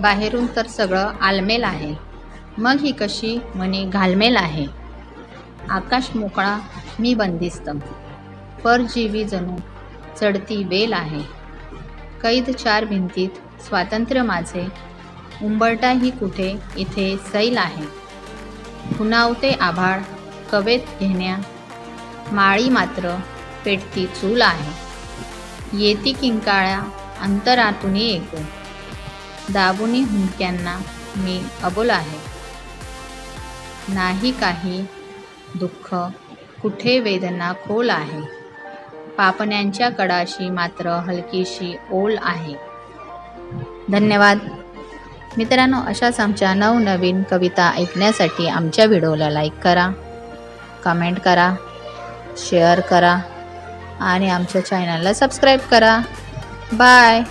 बाहेरून तर सगळं आलमेल आहे. मग ही कशी म्हणे घालमेल आहे? आकाश मोकळा मी बंदिस्त. परजीवी जणू चढती वेल आहे. कैद चार भिंतीत स्वातंत्र्य माझे. उंबरटाही कुठे? इथे सैल आहे. खुनावते आभाळ कवेत घेण्या. माळी मात्र पेटती चूल आहे. येती किंकाळ्या अंतरातून ऐकू दाबुनी हुंडक्यांना मी अबोल आहे. नाही काही दुःख कुठे वेदना खोल आहे. पापण्यांच्या कडाशी मात्र हलकीशी ओल आहे. धन्यवाद. मित्रांनो अशाच आमच्या नवनवीन कविता ऐकण्यासाठी आमच्या व्हिडिओला लाईक करा कमेंट करा शेअर करा आणि आमच्या चॅनलला सबस्क्राईब करा. बाय.